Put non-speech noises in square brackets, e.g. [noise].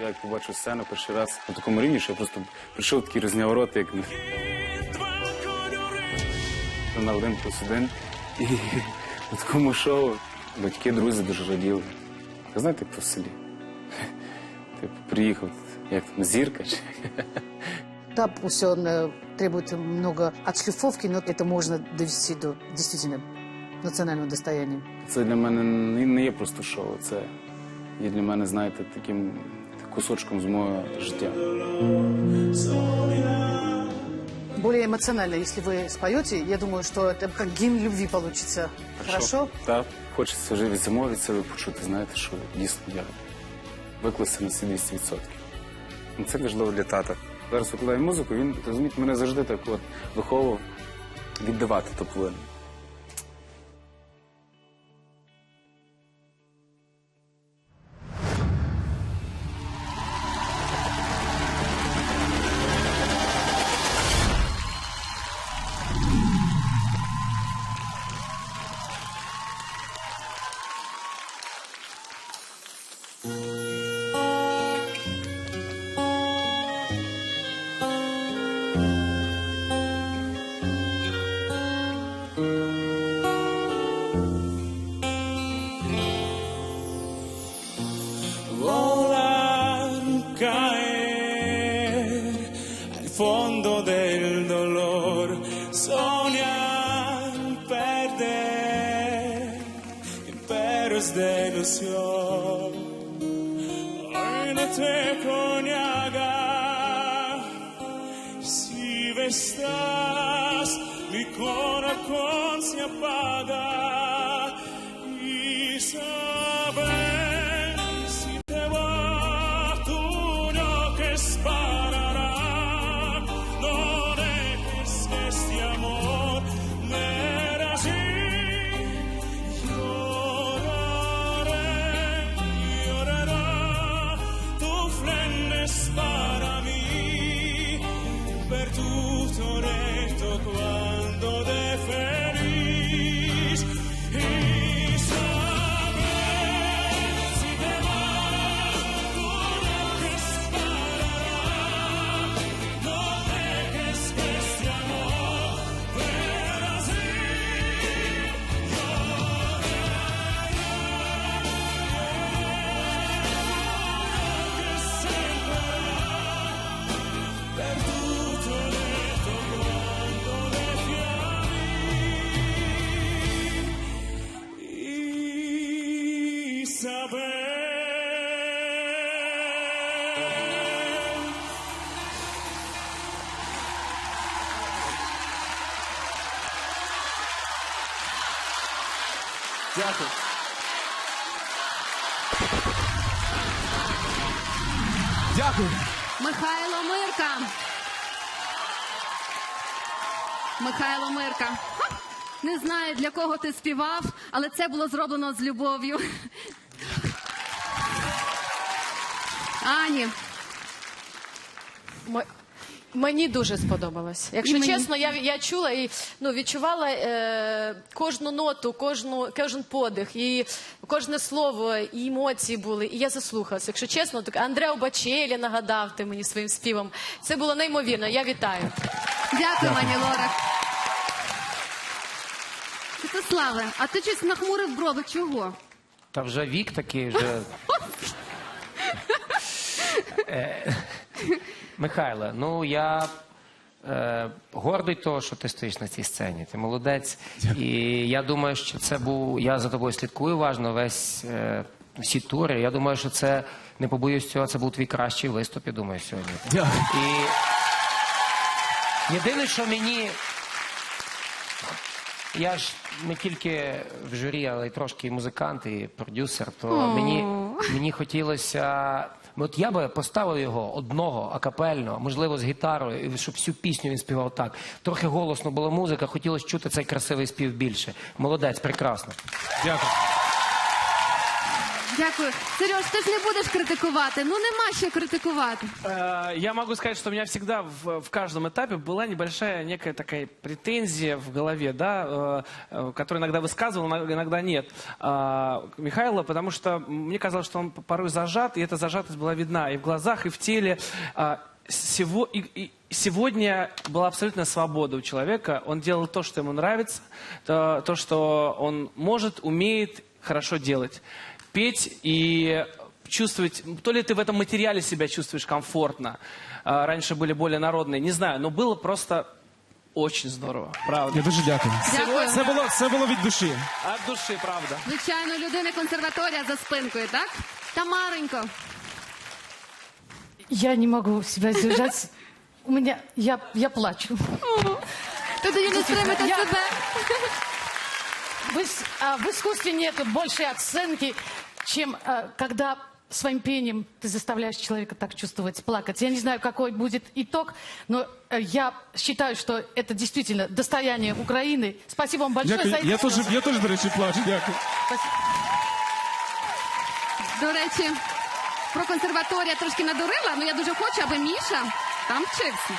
Я як побачив сцену перший раз на такому рівні, що я просто прийшов такий розняв рот, як на один плюс один. І [laughs] на такому шоу батьки, друзі дуже раділи. Ви знаєте, як то в селі? [laughs] Типу, приїхав, як там, зірка чи. [laughs] Да, пусть он э, требует много отшлифовки, но это можно довести до действительно национального достояния. Це для мене не не є просто шоу, це є для мене, знаєте, таким кусочком з мого життя. Более эмоционально, если вы споете, я думаю, что это как гимн любви получится. Хорошо? Так, хочеться вже від самого від себе почути, знаєте, що дійсно я виклався на всі 200%. Ну, Це важливо для тата. Зараз викладаю музику, він, розумієте, мене завжди так от виховував віддавати ту llenas de ilusión. Óynate con llaga, si vestas, mi corazón se apaga y sale. Дякую. Дякую. Михайло Мирка. Михайло Мирка. Не знаю, для кого ти співав, але це було зроблено з любов'ю. Ані, Мені дуже сподобалось. Якщо І мені. чесно, я, я чула і ну, відчувала е, кожну ноту, кожну, кожен подих, і кожне слово, і емоції були. І я заслухалася. Якщо чесно, так Андрео Бачелі нагадав ти мені своїм співом. Це було неймовірно. Я вітаю. дякую, Ані Лорак. Святославе, а ти щось нахмурив брови. Чого? Та вже вік такий, вже. [laughs] Михайле, ну я е, гордий того, що ти стоїш на цій сцені. Ти молодець. І я думаю, що це був. Я за тобою слідкую уважно весь е, всі тури. Я думаю, що це не побоюсь цього, це був твій кращий виступ, я думаю, сьогодні. Дякую. І єдине, що мені. Я ж не тільки в журі, але й трошки і музикант, і продюсер. То мені, мені хотілося. От я би поставив його одного акапельно, можливо, з гітарою, щоб всю пісню він співав так. Трохи голосно була музика, хотілося чути цей красивий спів більше. Молодець, прекрасно. Дякую. Дякую. Сереж, ти ж не будеш критикувати. Ну нема що критикувати. Э, Я могу сказать, что у меня всегда в, в каждом этапе была небольшая некая такая претензия в голове, да, э, э, которую иногда высказывал, иногда- нет. Михайло, потому что мне казалось, что он порой зажат, и эта зажатость была видна и в глазах, и в теле. Сего- и- и сегодня была абсолютная свобода у человека. Он делал то, что ему нравится, то, то что он может, умеет хорошо делать Петь и чувствовать, то ли ты в этом материале себя чувствуешь комфортно, а, раньше были более народные, не знаю, но было просто очень здорово, правда. Я дуже дякую. Дякую. Це було, це було від душі. От души, правда. Звичайно, у людини консерваторія за спинкою, так? Тамаренько. Я не могу себя сдержать. У меня, я, я плачу. Ти тоді не стримати Я- себе. В, ис- а, в искусстве нет большей оценки, чем а, когда своим пением ты заставляешь человека так чувствовать, плакать. Я не знаю, какой будет итог, но э, я считаю, что это действительно достояние Украины. Спасибо вам большое Дякую. за Я это. теж, я теж, до речі, плачу. Дякую. До речі, про консерваторія трошки надурила, але я дуже хочу, аби Міша там вчився.